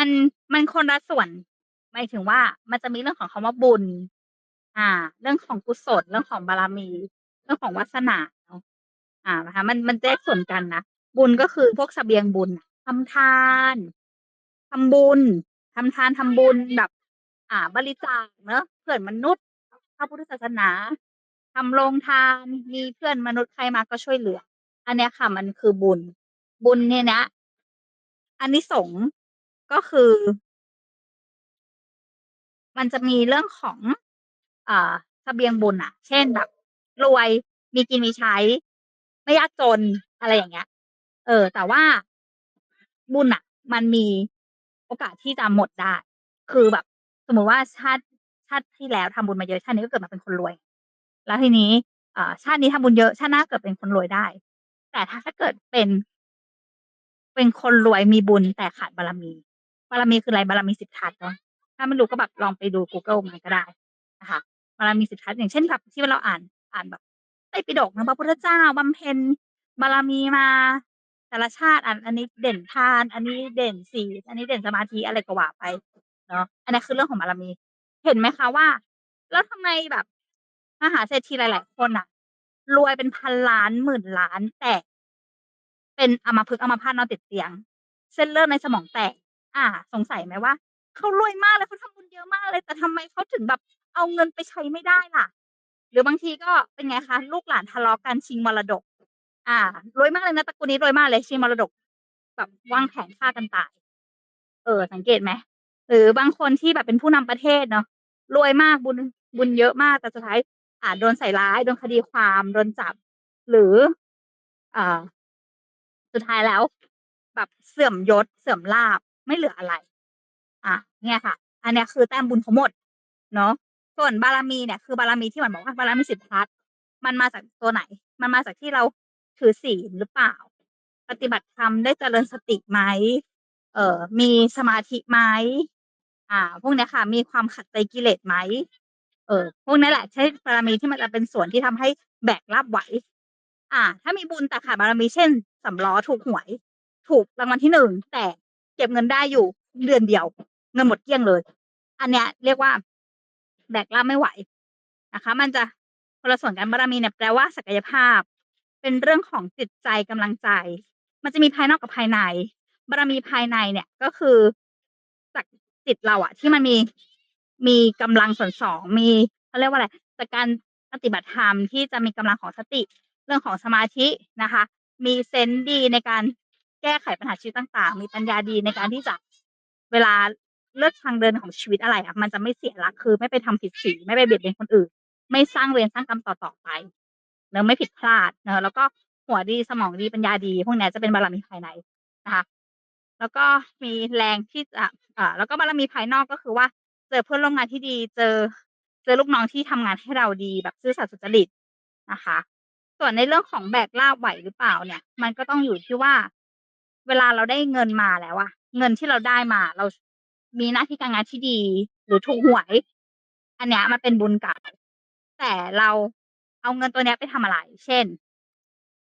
มันมันคนละส่วนหมายถึงว่ามันจะมีเรื่องของคำว่าบุญ อ่า เรื่องของกุศลเรื่องของบารมี เรื่องของวาสนาเนาะอ่านะคะมันมันแยกส่วนกันนะบุญก็คือพวกเสบียงบุญทำทานทำบุญทำทานทำบุญแบบ อ่า บริจาคเนาะเพื่อนมนุษย์พระพุทธศาสนาทำโรงทาน มีเพื่อนมนุษย์ใครมาก็ช่วยเหลือ อันนี้ค่ะ มันคือบุญ บุญเนี่ยนะอานิสงส์ ก็คือ มันจะมีเรื่องของ อ่า เสบียงบุญอะ เช่น แบบ รวย มีกินมีใช้ ไม่ยากจน อะไรอย่างเงี้ย เออ แต่ว่า บุญน่ะ มันมีโอกาสที่จะหมดได้ คือแบบ สมมุติว่าชาติ ชาติที่แล้วทำบุญมาเยอะ ชาตินี้ก็เกิดมาเป็นคนรวย แล้วทีนี้ อ่า ชาตินี้ทำบุญเยอะ ชาติหน้าเกิดเป็นคนรวยได้ แต่ถ้า ถ้าเกิดเป็น เป็นคนรวยมีบุญแต่ขาดบารมี บารมีคืออะไรบารมี10ทัศน์เนาะถ้าไม่รู้ก็แบบลองไปดูกูเกิลมาก็ได้นะคะบารมี10ทัศน์อย่างเช่นแบบที่เราอ่านอ่านแบบไตรปิฎกนะพระพุทธเจ้าบำเพ็ญบารมีมาแต่ละชาติอันอันนี้เด่นทาน อันนี้เด่นศีลอันนี้เด่นสมาธิอะไรก็ว่าไปเนาะอันนี้คือเรื่องของบารมี เห็นไหมคะว่า แล้วทำไมแบบมหาเศรษฐีหลาย ๆ คนน่ะรวยเป็นพันล้านหมื่นล้านแต่เป็นอัมพฤกอัมพาตนอนติดเตียง เส้นเลือดในสมองแตก อ่า สงสัยไหมว่า เขารวยมากเลยเขาทำบุญเยอะมากเลย แต่ทำไมเขาถึงแบบเอาเงินไปใช้ไม่ได้ล่ะ หรือบางทีก็เป็นไงคะ ลูกหลานทะเลาะกันชิงมรดก อ่ารวยมากเลยนะตระกูลนี้รวยมากเลยชิงมรดก แบบวางแผนฆ่ากันตาย เออ สังเกตไหมหรือบางคนที่แบบเป็นผู้นำประเทศเนาะรวยมากบุญบุญเยอะมากแต่สุดท้ายอ่าโดนใส่ร้ายโดนคดีความโดนจับ หรืออ่าสุดท้ายแล้ว แบบเสื่อมยศเสื่อมลาภ ไม่เหลืออะไรอาเนี่ยค่ะ อันนี้คือแต้มบุญเขาหมด เนาะส่วนบารมีเนี่ยคือบารมีที่หมายบอกว่าบารมี10ทัศมันมาจากตัวไหน มันมาจากที่เราถือศีลหรือเปล่า ปฏิบัติธรรมได้เจริญสติไหมเอ่อมีสมาธิไหมอ่า พวกเนี้ยค่ะ มีความขัดใจกิเลสไหมเออพวกนี้ยแหละ ใช้บารมีที่มันจะเป็นส่วนที่ทำให้แบกลาภไหว อ่า ถ้ามีบุญแต่ขาดบารมีเช่นสำล้อถูกหวย ถูกรางวัลที่1แต่ ก็บเงินได้อยู่เดือนเดียว เงินหมดเกลี้ยงเลย อันเนี้ยเรียกว่าแบกลาภไม่ไหวนะคะ มันจะคนละส่วนกันบารมีเนี่ยแปลว่าศักยภาพ เป็นเรื่องของจิตใจกำลังใจ มันจะมีภายนอกกับภายใน บารมีภายในเนี่ยก็คือจากจิตเราอะที่มันมีมีกำลังส่วน2มีเขาเรียกว่าอะไรจากการปฏิบัติธรรมที่จะมีกำลังของสติ เรื่องของสมาธินะคะ มีเซนส์ดีในการ แก้ไขปัญหาชีวิตต่างๆ มีปัญญาดีในการที่จะเวลาเลือกทางเดินของชีวิตอะไรอะมันจะไม่เสียหลักคือ ไม่ไปทำผิดศีลไม่ไปเบียดเบียนคนอื่น ไม่สร้างเวรสร้างกรรมต่อๆไปเนาะไม่ผิดพลาดเนาะแล้วก็หัวดีสมองดีปัญญาดี พวกนี้จะเป็นบารมีภายในนะคะแล้วก็มีแรงที่จะอ่าแล้วก็บารมีภายนอกก็คือว่า เจอเพื่อนร่วมงานที่ดี เจอเจอลูกน้องที่ทำงานให้เราดีแบบซื่อสัตย์สุจริตนะคะ ส่วนในเรื่องของแบกลาภไหวหรือเปล่าเนี่ย มันก็ต้องอยู่ที่ว่า เวลาเราได้เงินมาแล้วอะเงินที่เราได้มา เรามีหน้าที่การงานที่ดี หรือถูกหวย อันเนี้ยมันเป็นบุญเก่าแต่เราเอาเงินตัวเนี้ยไปทำอะไร เช่น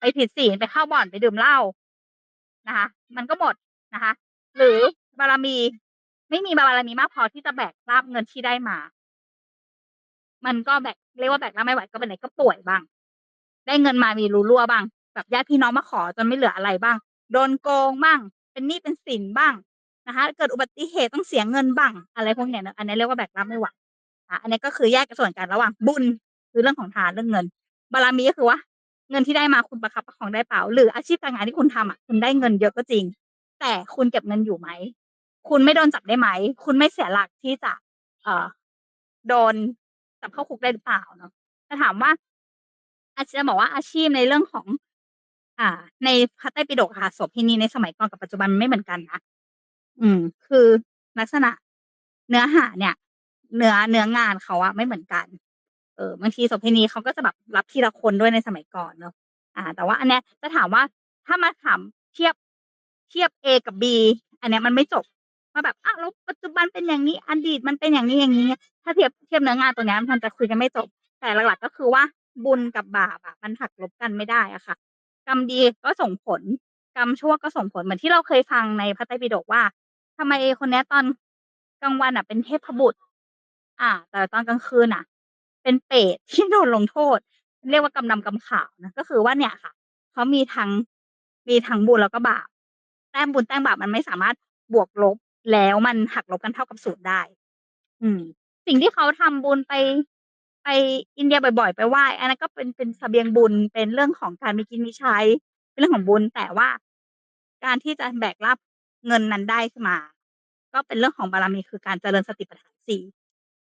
ไปผิดศีลไปเข้าบ่อนไปดื่มเหล้านะคะ มันก็หมดนะคะ หรือบารมี ไม่มีบารมีมากพอที่จะแบกลาภเงินที่ได้มา มันก็แบกเรียกว่าแบกลาภไม่ไหวก็เป็นไหนก็ป่วยบ้าง ได้เงินมามีรูรั่วบ้าง แบบญาติพี่น้องมาขอจนไม่เหลืออะไรบ้าง โดนโกงบ้าง เป็นหนี้เป็นสินบ้างนะคะ เกิดอุบัติเหตุต้องเสียเงินบ้าง อะไรพวกเนี้ยเนาะอันนี้เรียกว่าแบกลาภไม่ไหวอาอันนี้ก็คือแยกส่วนกันระหว่างบุญคือเรื่องของทานเรื่องเงิน บารมีก็คือว่าเงินที่ได้มาคุณประคับประคองได้เปล่า หรืออาชีพการงานที่คุณทำอะคุณได้เงินเยอะก็จริง แต่คุณเก็บเงินอยู่ไหม คุณไม่โดนจับได้ไหม คุณไม่เสียหลักที่จะ เอ่อ โดนจับเข้าคุกได้หรือเปล่าเนาะแต่ถามว่า อาจจะบอกว่าอาชีพในเรื่องของ อ่า ในพระไตรปิฎกอะค่ะโสเภณีในสมัยก่อนกับปัจจุบันมันไม่เหมือนกันนะ อืม คือลักษณะเนื้อหาเนี่ย เนื้อเนื้องานเขาอะไม่เหมือนกัน เออบางทีโสเภณีเขาก็จะแบบรับทีละคนด้วยในสมัยก่อนเนาะอ่า แต่ว่าอันเนี้ยจะถามว่าถ้ามาถามเทียบเทียบ A กับ B อันเนี้ยมันไม่จบว่าแบบอ้าวแล้วปัจจุบันเป็นอย่างนี้อดีตมันเป็นอย่างงี้ๆถ้าเทียบเทียบเนื้องานตรงเนี้ยมันจะคุยกันไม่จบ แต่หลักๆก็คือว่าบุญกับบาปอะมันหักลบกันไม่ได้อะค่ะ กรรมดีก็ส่งผล กรรมชั่วก็ส่งผลเหมือนที่เราเคยฟังในพระไตรปิฎกว่าทำไมคนนี้ตอนกลางวันน่ะ เป็นเทพบุตรอาแต่ตอนกลางคืนน่ะ เป็นเปรตที่โดนลงโทษ เรียกว่ากำดำกำขาวนะก็คือว่าเนี่ยค่ะเขามีทั้งมีทั้งบุญแล้วก็บาปแต้มบุญแต้มบาปมันไม่สามารถบวกลบแล้วมันหักลบกันเท่ากับ0ได้ อืม สิ่งที่เขาทำบุญไป ไปอินเดียบ่อย ๆ ไปไหว้ อันนั้นก็เป็น เป็นเสบียงบุญ เป็นเรื่องของการมีกินมีใช้ เป็นเรื่องของบุญ แต่ว่าการที่จะแบกรับเงินนั้นได้มา ก็เป็นเรื่องของบารมี คือการเจริญสติปัฏฐาน4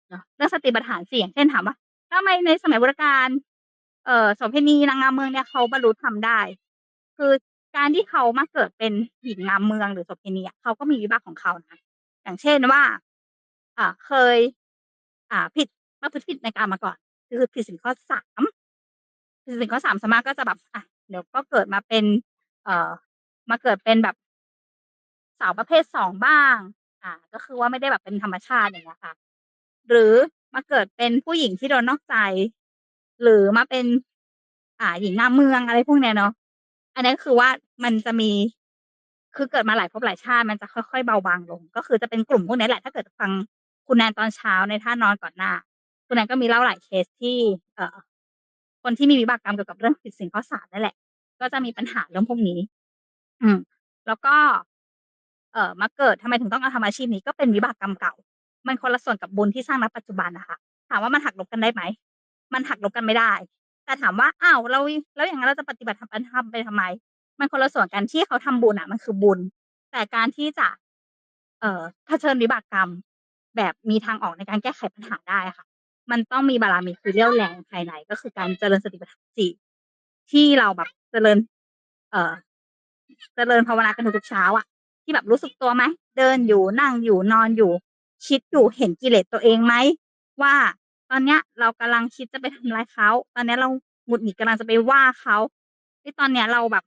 เนาะ เรื่องสติปัฏฐาน4อย่างเช่นถามว่าทำไมในสมัยพุทธกาลเอ่อโสเภณีนางงามเมืองเนี่ยเขาบรรลุธรรมได้ คือการที่เขามาเกิดเป็นหญิงงามเมืองหรือโสเภณีอะเขาก็มีวิบากของเขานะ อย่างเช่นว่า อ่าเคย อ่า ผิด ประพฤติผิดในกามมาก่อน คือผิดศีลข้อ3ผิดศีลข้อส่วนมาก็จะแบบอะเดี๋ยวก็เกิดมาเป็น เอ่อ มาเกิดเป็นแบบสาวประเภท2บ้าง อ่า ก็คือว่าไม่ได้แบบเป็นธรรมชาติอย่างเงี้ยค่ะ หรือมาเกิดเป็นผู้หญิงที่โดนนอกใจ หรือมาเป็น อ่า หญิงงาเมืองอะไรพวกเนี้ยเนาะอันนั้คือว่ามันจะมีคือเกิดมาหลายภพหลายชาติมันจะค่อยๆเบาบางลง ก็คือจะเป็นกลุ่มพวกเนี้ยแหละ ถ้าเกิดฟังคุณแนนตอนเช้าในท่านอนก่อนหน้า คุณแนนก็มีเล่าหลายเคสที่ เอ่อ คนที่มีวิบากกรรมเกี่ยวกับเรื่องผิดศีลข้อ3นั่นแหละ ก็จะมีปัญหาเรื่องพวกนี้ อืม แล้วก็ เอ่อ มาเกิดทำไมถึงต้องเอาทำอาชีพนี้ก็เป็นวิบากกรรมเก่า มันคนละส่วนกับบุญที่สร้างณปัจจุบันนะคะ ถามว่ามันหักลบกันได้ไหม มันหักลบกันไม่ได้ แต่ถามว่า อ้าว เรา แล้วอย่างงั้นเราจะปฏิบัติธรรมทำไปทำไม มันคนละส่วนกันที่เขาทำบุญอะ มันคือบุญ แต่การที่จะ เอ่อเผชิญวิบากกรรมแบบมีทางออกในการแก้ไขปัญหาได้ค่ะ มันต้องมีบารมี คือเรี่ยวแรงภายในก็คือการเจริญสติปัฏฐาน4ที่เราแบบเจริญ เอ่อ เจริญภาวนากันทุกเช้าอะที่แบบรู้สึกตัวไหมเดินอยู่นั่งอยู่นอนอยู่ คิดอยู่เห็นกิเลสตัวเองไหมว่าตอนเนี้ย เรากำลังคิดจะไปทำร้ายเขา ตอนเนี้ยเราหงุดหงิดกำลังจะไปว่าเขาเฮ้ยตอนเนี้ยเราแบบ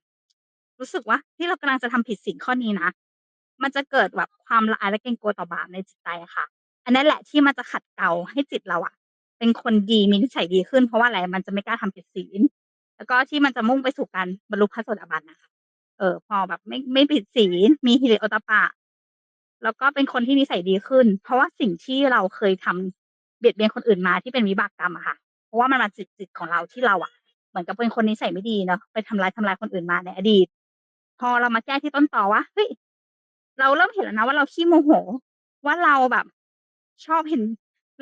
รู้สึกว่าเฮ้ยเรากำลังจะทำผิดศีลข้อนี้นะมันจะเกิดแบบความละอายและเกรงกลัวต่อบาปในจิตใจอะค่ะ อันนั้นแหละที่มันจะขัดเกลาให้จิตเราอะ เป็นคนดีมีนิสัยดีขึ้น เพราะว่าอะไรมันจะไม่กล้าทำผิดศีล แล้วก็ที่มันจะมุ่งไปสู่การบรรลุพระโสดาบันนะคะ เออ พอแบบไม่ไม่ผิดศีลมีหิริโอตตปปะ แล้วก็เป็นคนที่นิสัยดีขึ้น เพราะว่าสิ่งที่เราเคยทำเบียดเบียนคนอื่นมาที่เป็นวิบากกรรมอะค่ะ เพราะว่ามันมาจากจิตของเราที่เราอะเหมือนกับเป็นคนนิสัยไม่ดีเนาะไปทำร้ายทำลายคนอื่นมาในอดีต พอเรามาแก้ที่ต้นตอว่าเฮ้ยเราเริ่มเห็นแล้วนะว่าเราขี้โมโห ว่าเราแบบ ชอบเห็น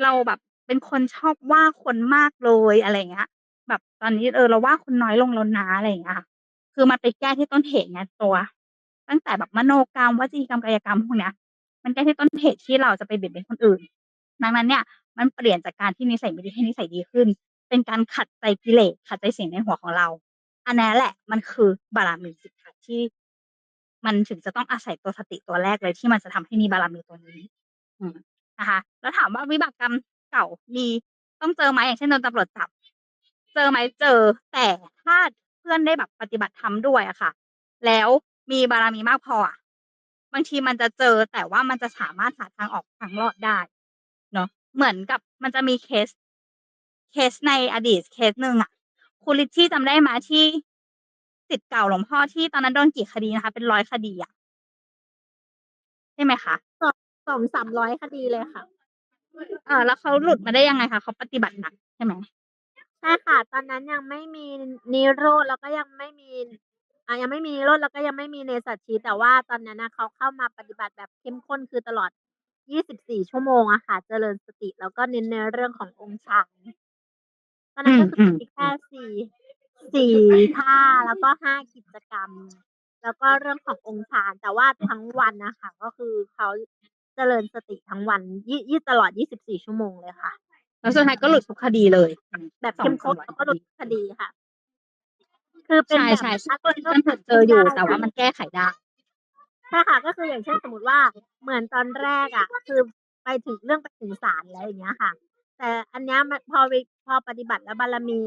เราแบบ เป็นคนชอบว่าคนมากเลย อะไรอย่างเงี้ย แบบตอนนี้ เออ เราว่าคนน้อยลงแล้วนะ อะไรอย่างเงี้ยค่ะ คือมันไปแก้ที่ต้นเหตุไงตัว ตั้งแต่แบบมโนกรรม วจีกรรม กายกรรมพวกเนี้ย มันแก้ที่ต้นเหตุที่เราจะไปเบียดเบียนคนอื่น ดังนั้นเนี่ย มันเปลี่ยนจากการที่นิสัยไม่ดีให้นิสัยดีขึ้น เป็นการขัดใจกิเลส ขัดใจเสียงในหัวของเรา อันนี้ยแหละ มันคือบารมีสิทธะที่ มันถึงจะต้องอาศัยตัวสติตัวแรกเลยที่มันจะทำให้มีบารมีตัวนี้ อืมนะคะ แล้วถามว่าวิบากกรรม เก่า มีต้องเจอไหมอย่างเช่นโดนตำรวจจับ เจอไหมเจอ แต่ถ้าเพื่อนได้แบบปฏิบัติธรรมด้วยอะค่ะ แล้วมีบารมีมากพออะบางทีมันจะเจอแต่ว่ามันจะสามารถหาทางออกทางรอดได้เนาะเหมือนกับมันจะมีเคส เคสในอดีตเคสหนึ่งอะคุณริชชี่จำได้ไหมที่ศิษย์เก่าหลวงพ่อที่ตอนนั้นโดนกี่คดีนะคะ เป็น100คดีอะใช่ไหมคะ?2 200-300คดีเลยค่ะ ออแล้วเขาหลุดมาได้ยังไงคะ?เขาปฏิบัติหนักใช่ไหม?ใช่ค่ะ ตอนนั้นยังไม่มีนิโรธแล้วก็ยังไม่มีอ่ายังไม่มีนิโรธแล้วก็ยังไม่มีเนสัชชีแต่ว่าตอนนั้นน่ะเขาเข้ามาปฏิบัติแบบเข้มข้นคือตลอด 24 ชั่วโมงอะค่ะ เจริญสติแล้วก็เน้นในเรื่องขององค์ฌานตอนอืนั้นก็คือมมีแคๆ่ๆ4 4ท่าแล้วก็5กิจกรรม แล้วก็เรื่องขององค์ฌานแต่ว่าทั้งวันน่ะค่ะก็คือเขา เจริญสติทั้งวันยี่ยี่ตลอด 24 ชั่วโมงเลยค่ะ แล้วสุดท้ายก็หลุดทุกคดีเลยอืมแบบเข้มข้นแล้วก็หลุดทุกคดีค่ะ คือเป็ในแบบช่ๆถ้าก็ยังหาเจออยู่แต่ว่ามันแก้ไขได้ใช่ค่ะ ก็คืออย่างเช่นสมมุติว่าเหมือนตอนแรกอะคือไปถึงเรื่องไปถึงศาลแล้วอย่างเงี้ยค่ะ แต่อันเนี้ยมันพอวิพอปฏิบัติแล้วบารมี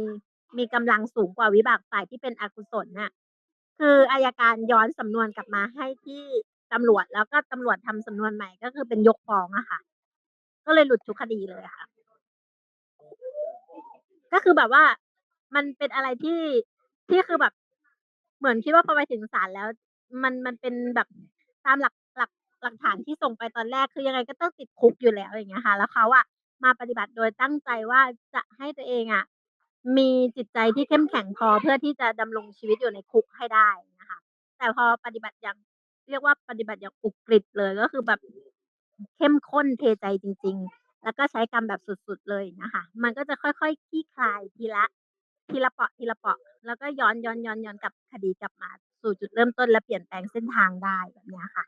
มีกำลังสูงกว่าวิบากฝ่ายที่เป็นอกุศลน่ะ คืออัยการย้อนสำนวนกลับมาให้ที่ ตำรวจแล้วก็ตำรวจทำสำนวนใหม่ก็คือเป็นยกฟ้องอะค่ะ ก็เลยหลุดทุกคดีเลยค่ะ ก็คือแบบว่ามันเป็นอะไรที่ที่คือแบบเหมือนคิดว่าพอไปถึงศาลแล้ว มันมันเป็นแบบตามหลักหลักหลักฐานที่ส่งไปตอนแรกคือยังไงก็ต้องติดคุกอยู่แล้วอย่างเงี้ยค่ะ แล้วเขาอะมาปฏิบัติโดยตั้งใจว่าจะให้ตัวเองอะมีจิตใจที่เข้มแข็งพอเพื่อที่จะดำรงชีวิตอยู่ในคุกให้ได้นะคะ แต่พอปฏิบัติอย่าง เรียกว่าปฏิบัติอย่างอุกฤษเลยก็คือแบบเข้มข้นเทใจจริง ๆ แล้วก็ใช้กรรมแบบสุดๆเลยนะคะ มันก็จะค่อยๆคลี่คลายทีละ ทีละเปาะทีละเปาะ แล้วก็ย้อนย้อนย้อนย้อนกลับคดีกลับมาสู่จุดเริ่มต้นและเปลี่ยนแปลงเส้นทางได้แบบเนี้ยค่ะ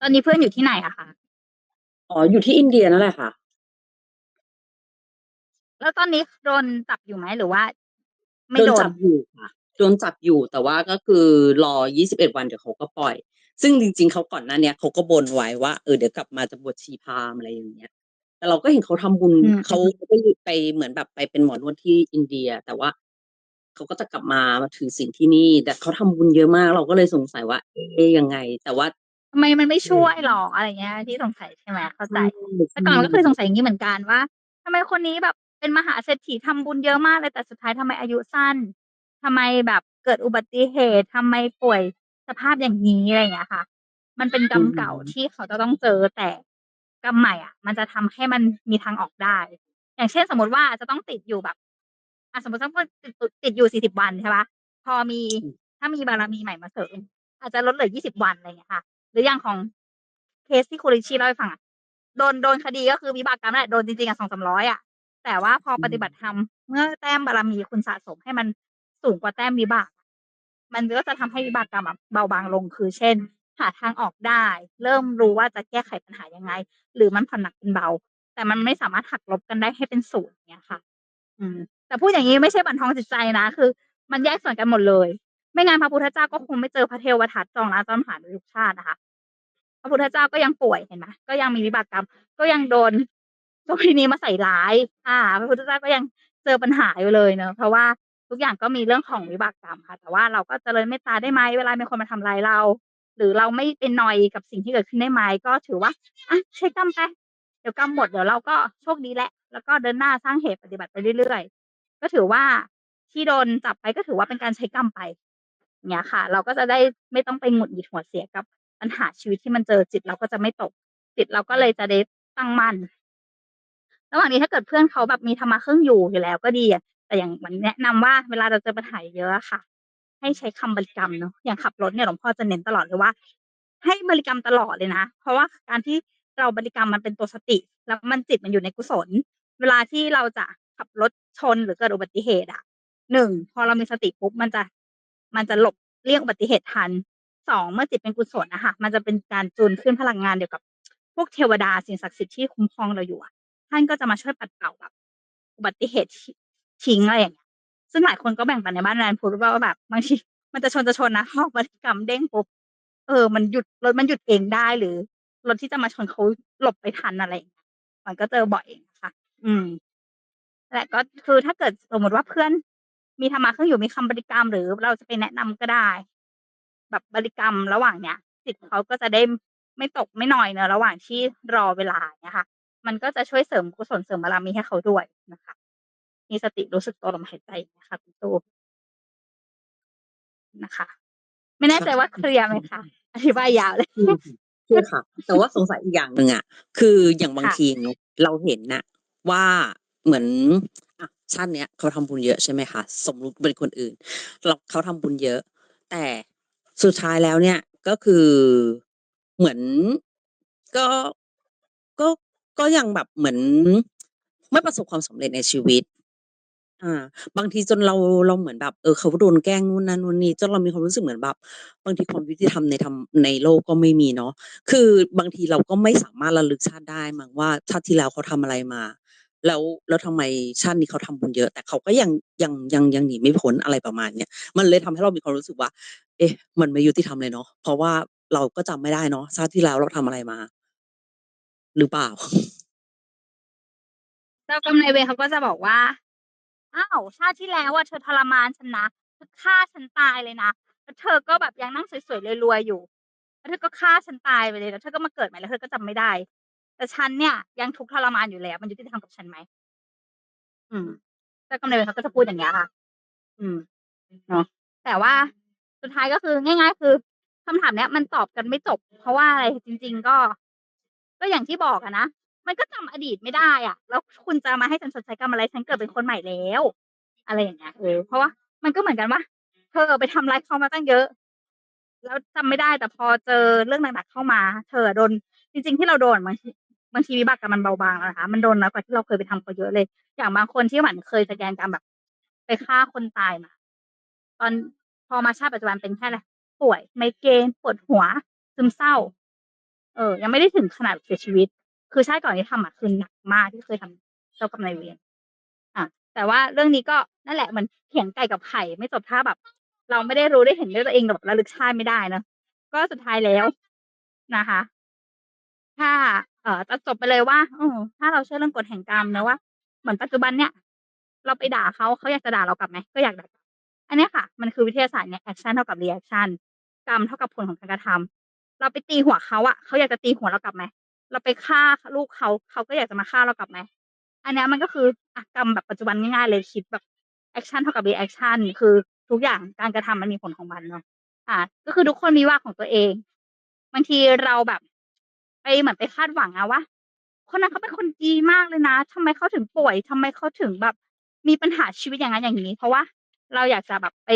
ตอนนี้เพื่อนอยู่ที่ไหนอะคะอ๋ออยู่ที่อินเดียนั่นแหละค่ะ แล้วตอนนี้โดนจับอยู่ไหมหรือว่า ไม่โดนโดนจับอยู่ค่ะ โดนจับอยู่แต่ว่าก็คือรอ 21 วันเดี๋ยวเขาก็ปล่อย ซึ่งจริง ๆเขาก่อนหน้าเนี้ยเขาก็บนไว้ว่าเออเดี๋ยวกลับมาจะบวชชีพราหมณ์อะไรอย่างเงี้ย แต่เราก็เห็นเขาทำบุญอืม เขาไปไปเหมือนแบบไปเป็นหมอนวดที่อินเดีย แต่ว่าเขาก็จะกลับมามาถือศีลที่นี่ แต่เขาทำบุญเยอะมาก เราก็เลยสงสัยว่า เอ๊ะยังไง แต่ว่าทำไมมันไม่ช่วยหรออะไรเงี้ย ที่สงสัยใช่ไหมเข้าใจ แต่ก่อนก็เคยสงสัยอย่างนี้เหมือนกันว่าทำไมคนนี้แบบเป็นมหาเศรษฐีทำบุญเยอะมากเลยแต่สุดท้ายทำไมอายุสั้น ทำไมแบบเกิดอุบัติเหตุ ทำไมป่วยสภาพอย่างนี้ อะไรอย่างเงี้ยค่ะ มันเป็นกรรมเก่าที่เขาจะต้องเจอแต่กรรมใหม่อะ มันจะทำให้มันมีทางออกได้ อย่างเช่นสมมติว่าจะต้องติดอยู่แบบอะสมมติว่าติดติดอยู่สี่สิบวันใช่ปะพอมีถ้ามีบารมีใหม่มาเสริมอาจจะลดเหลือยี่สิบวันอะไรอย่างเงี้ยค่ะ หรืออย่างของเคสที่คุริชีเล่าให้ฟังอะโดนโดนคดีก็คือวิบากกรรมนั่นแหละโดนจริงๆอะสองสามร้อยอะแต่ว่าพอปฏิบัติธรรมเมื่อแต้มบารมีคุณสะสมให้มัน สูงกว่าแต้มวิบาก มันก็จะทำให้วิบากกรรมเบาบางลงคือเช่น หาทางออกได้ เริ่มรู้ว่าจะแก้ไขปัญหายังไง หรือมันผ่อนหนักเป็นเบา แต่มันไม่สามารถหักลบกันได้ให้เป็นศูนย์เนี้ยค่ะ อืม แต่พูดอย่างนี้ไม่ใช่บั่นทอนจิตใจนะคือ มันแยกส่วนกันหมดเลย ไม่งั้นพระพุทธเจ้าก็คงไม่เจอพระเทวทัตจองล้างจองผลานทุกชาตินะคะพระพุทธเจ้าก็ยังป่วยเห็นไหมก็ยังมีวิบากกรรม ก็ยังโดนโจมนี้มาใส่ร้าย อ่า พระพุทธเจ้าก็ยังเจอปัญหาอยู่เลยเนอะเพราะว่า ทุกอย่างก็มีเรื่องของวิบากกรรมค่ะ แต่ว่าเราก็เจริญเมตตาได้ไหมเวลามีคนมาทำร้ายเรา หรือเราไม่เป็นนอยกับสิ่งที่เกิดขึ้นได้ไหมก็ถือว่าอะใช้กรรมไปเดี๋ยวกรรมหมดเดี๋ยวเราก็โชคดีแหละ แล้วก็เดินหน้าสร้างเหตุปฏิบัติไปเรื่อยๆก็ถือว่าที่โดนจับไปก็ถือว่าเป็นการใช้กรรมไปเนี้ยค่ะ เราก็จะได้ไม่ต้องไปหงุดหงิดหัวเสียกับปัญหาชีวิตที่มันเจอจิตเราก็จะไม่ตก จิตเราก็เลยจะได้ตั้งมั่นระหว่างนี้ถ้าเกิดเพื่อนเขาแบบมีธรรมะเครื่องอยู่อยู่แล้วก็ดีอะ แต่อย่างมันแนะนำว่าเวลาเราเจอปัญหาเยอะค่ะ ให้ใช้คำบริกรรมเนาะอย่างขับรถเนี่ยหลวงพ่อจะเน้นตลอดเลยว่า ให้บริกรรมตลอดเลยนะ เพราะว่าการที่เราบริกรรมมันเป็นตัวสติ แล้วมันจิตมันอยู่ในกุศล เวลาที่เราจะขับรถชนหรือเกิดอุบัติเหตุอะหนึ่งพอเรามีสติปุ๊บมันจะ มันจะหลบเลี่ยงอุบัติเหตุทันสองเมื่อจิตเป็นกุศลนะคะมันจะเป็นการจูนขึ้นพลังงานเดียวกับ พวกเทวดาสิ่งศักดิ์สิทธิ์ที่คุ้มครองเราอยู่ท่านก็จะมาช่วยปัดเป่าแบบอุบัติเหตุ ทิ้ง อะไรอย่างเงี้ย ซึ่งหลายคนก็แบ่งปันในบ้านแรนพูดว่าแบบบางทีมันจะชนจะชนนะ พอบริกรรมเด้งปุ๊บ เออ มันหยุด รถมันหยุดเองได้ หรือรถที่จะมาชนเขาหลบไปทัน อะไรอย่างเงี้ย มันก็เจอบ่อยนะคะ อืม และก็คือถ้าเกิดสมมติว่าเพื่อนมีธรรมะเครื่องอยู่ มีคำบริกรรม หรือเราจะไปแนะนำก็ได้ แบบบริกรรมระหว่างเนี้ย จิตเขาก็จะได้ไม่ตกไม่นอยเนอะ ระหว่างที่รอเวลาเนี่ยค่ะ มันก็จะช่วยเสริมกุศล เสริมบารมีให้เขาด้วยนะคะ มีสติรู้สึกตัวลมหายใจนะคะคุณตูนะคะ ไม่แน่ใจว่าเคลียร์ไหมคะ อธิบายยาวเลยใช่ค่ะ แต่ว่าสงสัยอีกอย่างหนึ่งอะคืออย่างบางค่ะ ทีเนอะเราเห็นน่ะว่า เหมือนอะชาติเนี้ยเขาทำบุญเยอะ ใช่ไหมคะ สมมุติเป็นคนอื่น เรา เขาทำบุญเยอะ แต่สุดท้ายแล้วเนี่ย ก็คือ เหมือน ก็ ก็ ก็ยังแบบเหมือน ไม่ประสบความสำเร็จในชีวิต อ่าบางทีจนเรา เราเหมือนแบบ เออ เขาโดนแกล้งนู่นนั่นนู่นนี่ จนเรามีความรู้สึกเหมือนแบบ บางทีความยุติธรรมในธรรมในโลกก็ไม่มีเนาะ คือบางทีเราก็ไม่สามารถระลึกชาติได้มั้งว่า ชาติที่แล้วเขาทำอะไรมา แล้ว แล้วทำไมชาตินี้เขาทำบุญเยอะ แต่เขาก็ยัง ยัง ยัง ยังหนีไม่พ้น อะไรประมาณเนี้ย มันเลยทำให้เรามีความรู้สึกว่า เอ๊ะ มันไม่ยุติธรรมเลยเนาะ เพราะว่าเราก็จำไม่ได้เนาะ ชาติที่แล้วเราทำอะไรมา หรือเปล่า เจ้ากรรมนายเวรเขาก็จะบอกว่า อ้าว ชาติที่แล้วอะเธอทรมานฉันนะ เธอฆ่าฉันตายเลยนะ แล้วเธอก็แบบยังนั่งสวยๆรวยๆอยู่ แล้วเธอก็ฆ่าฉันตายไปเลย แล้วเธอก็มาเกิดใหม่แล้วเธอก็จำไม่ได้ แต่ฉันเนี่ยยังทุกข์ทรมานอยู่แล้วมันยุติธรรมกับฉันไหม อืมเจ้ากรรมนายเวรเขาก็จะพูดอย่างเงี้ยค่ะ อืม เนาะ แต่ว่าสุดท้ายก็คือง่าย ๆ คือคำถามเนี้ยมันตอบกันไม่จบ เพราะว่าอะไรจริง ๆ ก็ ก็อย่างที่บอกอะนะ มันก็จำอดีตไม่ได้อะ แล้วคุณจะมาให้ฉันชดใช้กรรมอะไร ฉันเกิดเป็นคนใหม่แล้ว อะไรอย่างเงี้ยเออเพราะว่ามันก็เหมือนกันว่าเธอไปทำร้ายเขามาตั้งเยอะ แล้วจำไม่ได้แต่พอเจอเรื่องหนักๆเข้ามา เธอโดน จริง ๆ ที่เราโดนบางทีบางทีวิบากกรรมมันเบาบางแล้วนะคะมันโดนน้อยกว่าที่เราเคยไปทำเขาเยอะเลย อย่างบางคนที่หมันเคยสแกนกรรมแบบ ไปฆ่าคนตายมา ตอนพอมาชาติปัจจุบันเป็นแค่อะไรป่วยไมเกรนปวดหัวซึมเศร้า เออ ยังไม่ได้ถึงขนาดเสียชีวิต คือชาติก่อนที่ทำอะคือหนักมากที่เคยทำเจ้ากรรมนายเวรอะแต่ว่าเรื่องนี้ก็นั่นแหละมันเถียงไก่กับไข่ไม่จบถ้าแบบ เราไม่ได้รู้ได้เห็นด้วยตัวเองแบบระลึกชาติไม่ได้เนอะก็สุดท้ายแล้วนะคะ ถ้า เอ่อจะจบไปเลยว่าอถ้าเราเชื่อเรื่องกฎแห่งกรรมนะว่าเหมือนปัจจุบันเนี่ย เราไปด่าเขาเขาอยากจะด่าเรากลับไหมก็อยากด่าอันเนี้ยค่ะ มันคือวิทยาศาสตร์เนี่ยแอคชั่นเท่ากับรีแอคชั่นกรรมเท่ากับผลของการกระทำเราไปตีหัวเขาอะเขาอยากจะตีหัวเรากลับไหม เราไปฆ่าลูกเขาเขาก็อยากจะมาฆ่าเรากลับไหมอันนี้มันก็คืออะกรรมแบบปัจจุบันง่ายๆเลยคิดแบบแอคชั่นเท่ากับรีแอคชั่นคือทุกอย่างการกระทำมันมีผลของมันเนาะอ่า ก็คือทุกคนมีว่าของตัวเองบางทีเราแบบไปเหมือนไปคาดหวังอะว่าคนนั้นเขาเป็นคนดีมากเลยนะทำไมเขาถึงป่วยทำไมเขาถึงแบบ มีปัญหาชีวิตอย่างนั้นอย่างนี้ เพราะว่าเราอยากจะแบบไป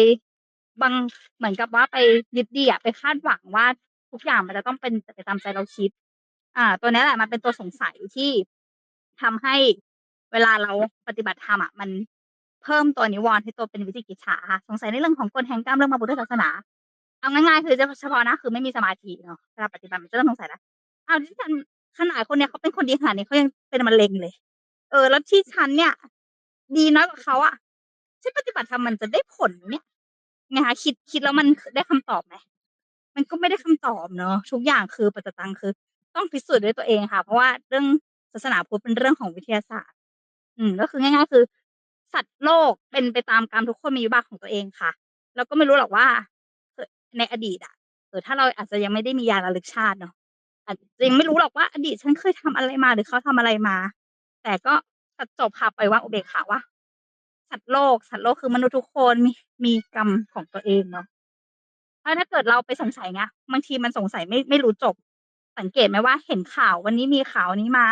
บางเหมือนกับว่าไปยึดดีอะไปคาดหวังว่าทุกอย่างมันจะต้องเป็นไปตามใจเราคิด อ่า ตัวนี้แหละมันเป็นตัวสงสัยที่ทำให้เวลาเราปฏิบัติธรรมอะมันเพิ่มตัวนิวรณ์ให้ตัวเป็นวิจิกิจฉาค่ะสงสัยในเรื่องของกฎแห่งกรรมเรื่องพระพุทธศาสนา เอาง่ายๆคือจะเฉพาะนะ คือไม่มีสมาธิเนาะเวลาปฏิบัติมันจะเริ่มสงสัยแล้วอ้าที่ฉันขนาดคนเนี้ยเขาเป็นคนดีขนาดนี้เขายังเป็นมะเร็งเลย เออ แล้วที่ฉันเนี่ย ดีน้อยกว่าเขาอะฉันปฏิบัติธรรมมันจะได้ผลเนี่ยไงคะคิดคิดแล้วมันได้คำตอบไหมมันก็ไม่ได้คำตอบเนาะทุกอย่างคือปัจจตังคือ ต้องพิสูจน์ด้วยตัวเองค่ะ เพราะว่าเรื่องศาสนาพุทธเป็นเรื่องของวิทยาศาสตร์ อืม ก็คือง่ายๆคือ สัตว์โลกเป็นไปตามกรรมทุกคนมีวิบากของตัวเองค่ะเราก็ไม่รู้หรอกว่าในอดีตอะเออถ้าเราอาจจะยังไม่ได้มีญาระลึกชาติเนาะอาจจะยังไม่รู้หรอกว่าอดีตฉันเคยทำอะไรมาหรือเขาทำอะไรมา แต่ก็ตัดจบค่ะปล่าอุเบกขาว่าสัตว์โลก สัตว์โลกคือมนุษย์ทุกคนมีมีกรรมของตัวเองเนาะถ้าเกิดเราไปสงสัยไงบางทีมันสงสัยไม่ไม่รู้จบ สังเกตไหมว่าเห็นข่าววันนี้มีข่าวนี้มา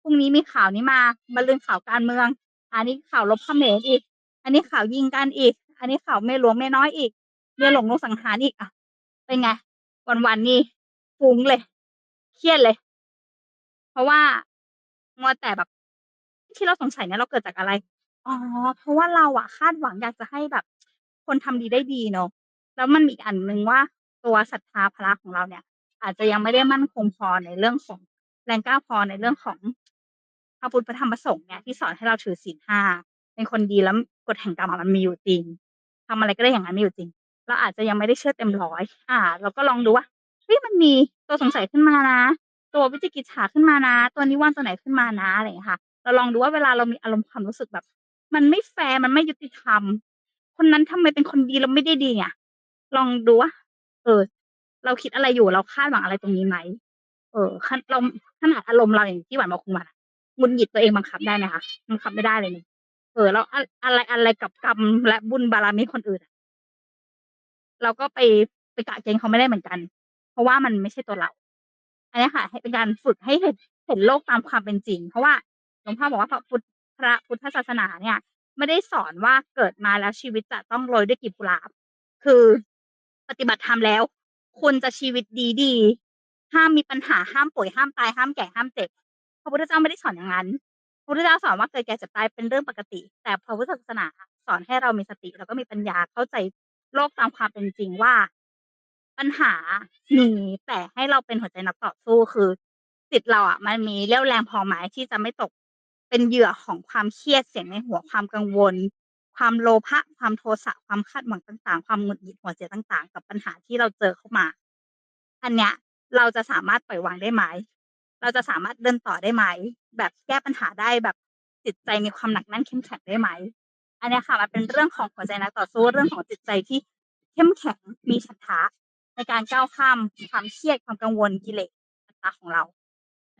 พรุ่งนี้มีข่าวนี้มามาลืนข่าวการเมือง อันนี้ข่าวลบเขมรอีก อันนี้ข่าวยิงกันอีก อันนี้ข่าวเมียหลวงเมียน้อยอีกเมียหลงลงสังหารอีกอะเป็นไง วันๆนี่ฟุ้งเลย เครียดเลย เพราะว่ามัวแต่แบบ ที่เราสงสัยเนี่ยเราเกิดจากอะไรอ๋อเพราะว่าเราอะคาดหวังอยากจะให้แบบ คนทำดีได้ดีเนาะแล้วมันมีอีกอันหนึ่งว่าตัวศรัทธาพละของเราเนี่ย อาจจะยังไม่ได้มั่นคงพอในเรื่องของแรงกล้าพอในเรื่องของพระพุทธพระธรรมพระสงฆ์เนี่ยที่สอนให้เราถือศีลห้าเป็นคนดีแล้วกฎแห่งกรรมมันมีอยู่จริงทำอะไรก็ได้อย่างนั้นมีอยู่จริง เราอาจจะยังไม่ได้เชื่อเต็มร้อย อ่า เราก็ลองดูว่าเฮ้ยมันมีตัวสงสัยขึ้นมานะ ตัววิจิกิจฉาขึ้นมานะ ตัวนิวรณ์ตัวไหนขึ้นมานะอะไรอย่างนี้ค่ะ เราลองดูว่าเวลาเรามีอารมณ์ความรู้สึกแบบ มันไม่แฟร์มันไม่ยุติธรรม คนนั้นทำไมเป็นคนดีแล้วไม่ได้ดีเนี่ยลองดูว่าเออ เราคิดอะไรอยู่เราคาดหวังอะไรตรงนี้ไหมเออขนเราขนาดอารมณ์เราอย่างที่หวานบอกคุณหวานอะหงุดหงิดตัวเองบังคับได้ไหมคะบังคับไม่ได้เลยนี่เออแล้วอะไรอะไรกับกรรมและบุญบารมีคนอื่นเราก็ไปไปกะเกณฑ์เขาไม่ได้เหมือนกัน เพราะว่ามันไม่ใช่ตัวเรา อันนี้ค่ะ ให้เป็นการฝึกให้เห็นเห็นโลกตามความเป็นจริง เพราะว่าหลวงพ่อบอกว่าพระพุทธพระพุทธศาสนาเนี่ย ไม่ได้สอนว่าเกิดมาแล้วชีวิตจะต้องโรยด้วยกีบกุหลาบ คือปฏิบัติธรรมแล้ว คุณจะชีวิตดีๆห้ามมีปัญหาห้ามป่วยห้ามตายห้ามแก่ห้ามเจ็บพระพุทธเจ้าไม่ได้สอนอย่างนั้น พระพุทธเจ้าสอนว่าเกิดแก่เจ็บตายเป็นเรื่องปกติ แต่พระพุทธศาสนาสอนให้เรามีสติแล้วก็มีปัญญาเข้าใจโลกตามความเป็นจริงว่า ปัญหามีแต่ให้เราเป็นหัวใจนักต่อสู้คือจิตเราอะมันมีเรี่ยวแรงพอไหมที่จะไม่ตกเป็นเหยื่อของความเครียดเสียงในหัวความกังวล ความโลภะความโทสะความคาดหวังต่างๆ ความหงุดหงิดหัวเสียต่าง ๆ กับปัญหาที่เราเจอเข้ามา อันเนี้ย เราจะสามารถปล่อยวางได้ไหมเราจะสามารถเดินต่อได้ไหม แบบแก้ปัญหาได้แบบจิตใจมีความหนักแน่นเข้มแข็งได้ไหม อันเนี้ยค่ะมันเป็นเรื่องของหัวใจนักต่อสู้เรื่องของจิตใจที่เข้มแข็งมีฉันทะในการก้าวข้ามความเครียดความกังวลกิเลสต่างๆของเรา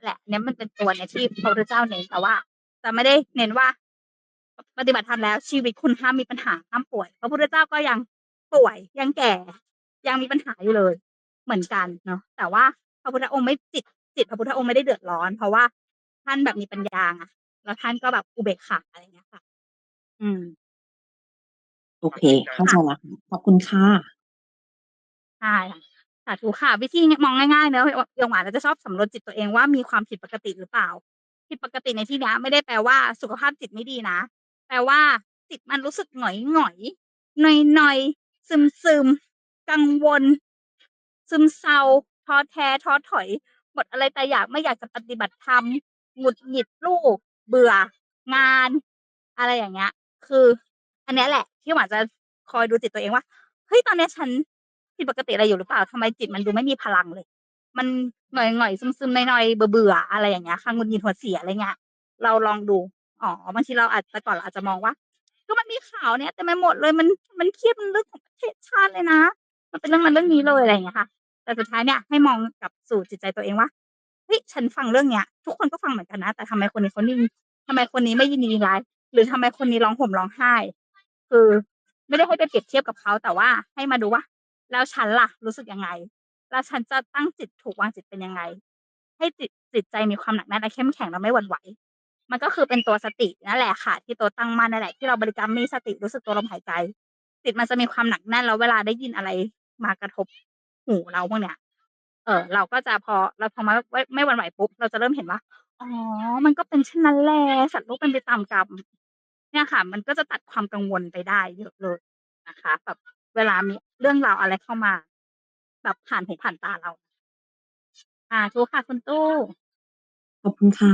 แหละเนี่ยมันเป็นตัวเนี่ยที่พระพุทธเจ้าเน้นแต่ว่า จะไม่ได้เน้นว่า ปฏิบัติธรรมแล้ว ชีวิตคุณห้ามมีปัญหาห้ามป่วย พระพุทธเจ้าก็ยังป่วยยังแก่ ยังมีปัญหาอยู่เลย เหมือนกันเนาะแต่ว่าพระพุทธองค์ไม่จิตจิตพระพุทธองค์ไม่ได้เดือดร้อน เพราะว่าท่านแบบมีปัญญาไงแล้วท่านก็แบบอุเบกขาอะไรอย่างเงี้ยค่ะ อืม โอเค เข้าใจแล้วค่ะขอบคุณค่ะใช่ค่ะสาธุค่ะ วิธีมองง่ายๆเนอะโยมหวานเราจะชอบสำรวจจิตตัวเองว่ามีความผิดปกติหรือเปล่าผิดปกติในที่เนี้ยไม่ได้แปลว่าสุขภาพจิตไม่ดีนะ แปลว่าจิตมันรู้สึกหงอยหงอยหน่อยหน่อยซึมซึมๆกังวล ซึมเศร้าท้อแท้ท้อถอย หมดอะไรแต่อยากไม่อยากจะปฏิบัติธรรมหงุดหงิดลูก เบื่อ งาน อะไรอย่างเงี้ย คือ อันนี้แหละ ที่หวานจะคอยดูจิตตัวเองว่าเฮ้ยตอนนี้ฉันผิดปกติอะไรอยู่หรือเปล่าทำไมจิตมันดูไม่มีพลังเลย มันหน่อยหน่อยซึมซึมๆหน่อยๆเบื่อเบื่ออะไรอย่างเงี้ยค่ะหงุดหงิดหัวเสียอะไรเงี้ยเราลองดู อ๋อบางทีเราอาจแต่ก่อนเราอาจจะมองว่า ก็มันมีข่าวเนี่ยเต็มไปหมดเลยมันมันเครียดมันเรื่องของประเทศชาติเลยนะ มันเป็นเรื่องนั้นเรื่องนี้เลยอะไรอย่างเงี้ยค่ะ แต่สุดท้ายเนี่ยให้มองกลับสู่จิตใจตัวเองว่าเฮ้ยฉันฟังเรื่องเนี้ย ทุกคนก็ฟังเหมือนกันนะ แต่ทำไมคนนี้เขานิ่งทำไมคนนี้ไม่ยินดีร้ายหรือทำไมคนนี้ร้องห่มร้องไห้ คือไม่ได้ให้ไปเปรียบเทียบกับเขาแต่ว่าให้มาดูว่า แล้วฉันล่ะรู้สึกยังไง แล้วฉันจะตั้งจิตถูกวางจิตเป็นยังไง ให้จิตจิตใจมีความหนักแน่นและเข้มแข็งและไม่หวั่นไหว มันก็คือเป็นตัวสตินั่นแหละค่ะ ที่ตัวตั้งมั่นนั่นแหละที่เราบริกรรมมีสติรู้สึกตัวลมหายใจจิตมันจะมีความหนักแน่นแล้วเวลาได้ยินอะไรมากระทบหูเราพวกเนี้ยเออเราก็จะพอเราพอมาไม่ไม่หวั่นไหวปุ๊บเราจะเริ่มเห็นว่าอ๋อ มันก็เป็นเช่นนั้นแหละสัตว์โลกเป็นไปตามกรรมเนี่ยค่ะ มันก็จะตัดความกังวลไปได้เยอะเลยนะคะแบบเวลามีเรื่องราวอะไรเข้ามาแบบผ่านหูผ่านตาเรา อ่าทุกค่ะคุณตู้ขอบคุณค่ะ